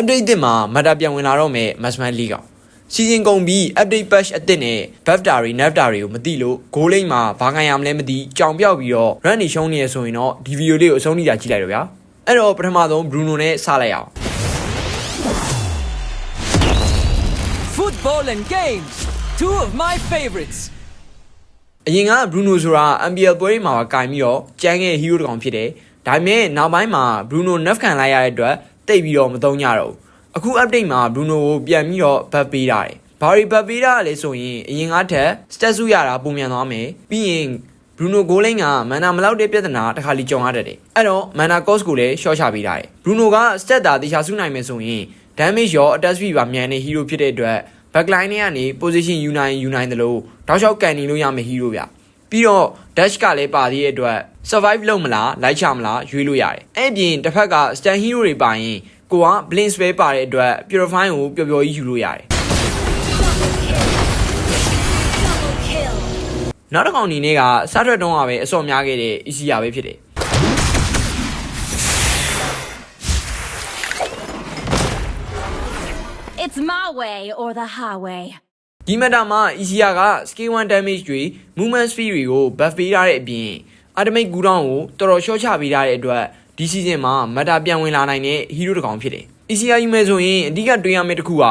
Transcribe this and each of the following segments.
update တစ်မှာ meta ပြန်ဝင်လာတော့မယ် Massman League ကောင်စီစဉ်ကုန်ပြီး update patch အသစ်နဲ့ buff တာတွေ nerf တာတွေကိုမသိလို့ goal line မှာဘာခံရမလဲမသိကြောင်ပြောက်ပြီးတော့ run နေရှုံးနေရဆိုရင်တော့ဒီ video လေးကိုအဆုံးထိတာကြည့်လိုက်တော့ဗျာအဲ့တော့ပထမဆုံး Bruno နဲ့စလိုက်အောင် Football and games, two of my favorites. အရင်က Bruno ဆိုတာ NPL ပွဲတွေမှာပါကင်ပြီးတော့ကျန်းခဲ့ hero တစ်ကောင်ဖြစ်တယ်ဒါပေမဲ့နောက်ပိုင်းမှာ Bruno nerf ခံလိုက်ရတဲ့အတွက် တိတ်ပြီးတော့မသုံးကြတော့ဘူးအခု update မှာ Bruno ကိုပြန်ပြီးတော့ buff ပေးတာတယ်ဘာတွေ buff ပေးတာလဲဆိုရင်အရင်ကထက် stat စုရတာပုံမြန်သွားမယ်ပြီးရင် Bruno Goling ကမန်နာမလောက်တဲ့ပြဿနာတစ်ခါလီကြုံရတတ်တယ်အဲ့တော့မန်နာ cost ကိုလည်း short ချပေးတာတယ် Bruno က stat တာတေချာစုနိုင်မယ်ဆိုရင် damage ရော attack speed ပါမြန်တဲ့ hero ဖြစ်တဲ့အတွက် backline ထဲကနေ position ယူနိုင်ယူနိုင်တယ်လို့တောက်လျှောက်ကန်နေလို့ရမယ့် hero ဗျ ပြီးတော့ dash ကလည်းပါသေးတဲ့အတွက် survive လုပ်မလားလိုက်ချမလားရွေးလို့ရတယ်အဲ့အပြင်တစ်ဖက်က stand hero တွေပါရင်ကိုက blink spell ပါတဲ့အတွက် purify ကိုပျော်ပျော်ကြီးယူလို့ရတယ်နောက်တစ်ကောင်အနေနဲ့ကစားထွက်တုံးကပဲအစော်များခဲ့တဲ့ ECR ပဲဖြစ်တယ် It's my way or the highway. ဒီမတာမှာ ECR က scale 1 damage တွေ movement speed တွေကို buff ပေးထားတဲ့အပြင် ultimate cooldown ကိုတော်တော် short ချပေးထားတဲ့အတွက်ဒီ season မှာမတာပြန်ဝင်လာနိုင်တဲ့ hero တစ်ကောင်ဖြစ်တယ် ECR ယူမယ်ဆိုရင်အဓိကတွေးရမယ့်တစ်ခုက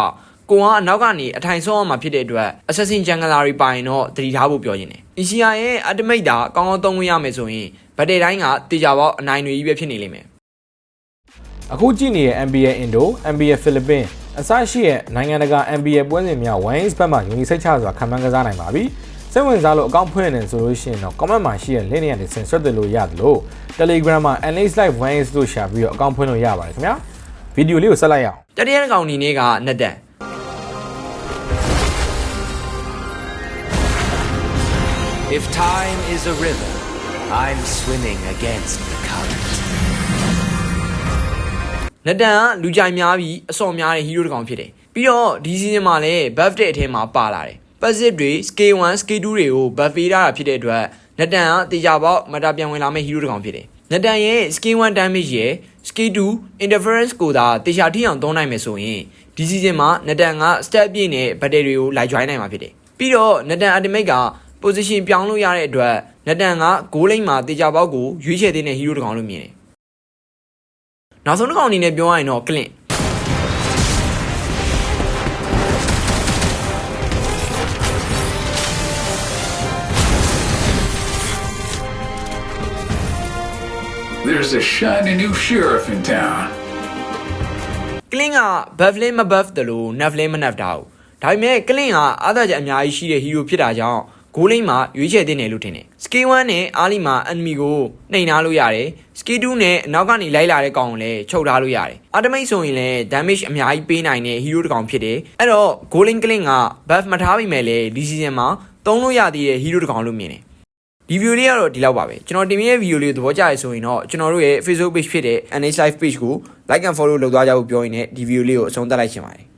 ကိုကအနောက်ကနေအထိုင်ဆုံးအောင်မှာဖြစ်တဲ့အတွက် assassin jungler တွေပါရင်တော့တတိထားဖို့ပြောရင်တယ် ECR ရဲ့ ultimate ဒါကောင်းကောင်းသုံးလို့ရမယ်ဆိုရင်ဗတ်တဲ့တိုင်းကတေချာပေါက်အနိုင်တွေကြီးပဲဖြစ်နေလိမ့်မယ်အခုကြည့်နေတဲ့ NBA Indo, NBA Philippines အစရှိတဲ့နိုင်ငံတကာ NBA ပွဲစဉ်များ Wines ဘက်မှာယုံကြည်စိတ်ချစွာခံမှန်းကစားနိုင်ပါပြီ။စိတ်ဝင်စားလို့အကောင့်ဖွင့်နေဆိုလို့ရှိရင်တော့ comment မှာရှိတဲ့ link တွေကနေဆင်ဆွတ်တယ်လို့ရတယ်လို့ Telegram မှာ NH Live Wines လို့ရှာပြီးတော့အကောင့်ဖွင့်လို့ရပါတယ်ခင်ဗျာ။ဗီဒီယိုလေးကိုဆက်လိုက်ရအောင်တတိယတစ်ကောင်အနေနဲ့ကနက်တန် If time is a river, I'm swimming against the current. နက်တန်ကလူကြိုက်များပြီးအစော်များတဲ့ hero တစ်ကောင်ဖြစ်တယ်ပြီးတော့ဒီ season မှာလည်း buff တဲ့အထဲမှာပါလာတယ် passive တွေ scale 1 scale 2တွေကို buff ပေးထားတာဖြစ်တဲ့အတွက်နက်တန်ကတေချာပေါက်မတာပြန်ဝင်လာမယ့် hero တစ်ကောင်ဖြစ်တယ်နက်တန်ရဲ့ scale 1 damage ရဲ့ scale 2 interference ကိုသာတေချာထိအောင်သုံးနိုင်မယ်ဆိုရင်ဒီ season မှာနက်တန်က step ပြည့်နဲ့ battery တွေကိုလိုက် join နိုင်မှာဖြစ်တယ်ပြီးတော့နက်တန် ultimate က position ပြောင်းလို့ရတဲ့အတွက်နက်တန်က goal line မှာတေချာပေါက်ကိုရွေးချယ်တဲ့ hero တစ်ကောင်လို့မြင်တယ် နောက်ဆုံးတစ်ကောင်အနေနဲ့ပြောရရင်တော့ Clint There's a shiny new sheriff in town. Clint က buff လင်းမ buff တယ်လို့ nerf လင်းမ nerf တာဘူးဒါပေမဲ့ Clint ကအားသာချက်အများကြီးရှိတဲ့ hero ဖြစ်တာကြောင့် goal line မှာရွေးချယ်တင်တယ်လို့ထင်တယ် skill 1နဲ့ early မှာ enemy ကိုနှိမ်ထားလို့ရတယ် skill 2နဲ့အနောက်ကနေလိုက်လာတဲ့ကောင်ကိုလည်းချုပ်ထားလို့ရတယ် ultimate ဆိုရင်လည်း damage အများကြီးပေးနိုင်တဲ့ hero တစ်ကောင်ဖြစ်တယ်အဲ့တော့ goal line Clint က buff မထားပေမဲ့လည်းဒီ season မှာသုံးလို့ရသေးတဲ့ hero တစ်ကောင်လို့မြင်တယ်ဒီ view လေးကတော့ဒီလောက်ပါပဲကျွန်တော်တင်ပြတဲ့ video လေးကိုသဘောကျရဆိုရင်တော့ကျွန်တော်တို့ရဲ့ Facebook page ဖြစ်တဲ့ NH Live page ကို like and follow လုပ်သွားကြဖို့ပြောရင်းနဲ့ဒီ video လေးကိုအဆုံးသတ်လိုက်ချင်ပါတယ်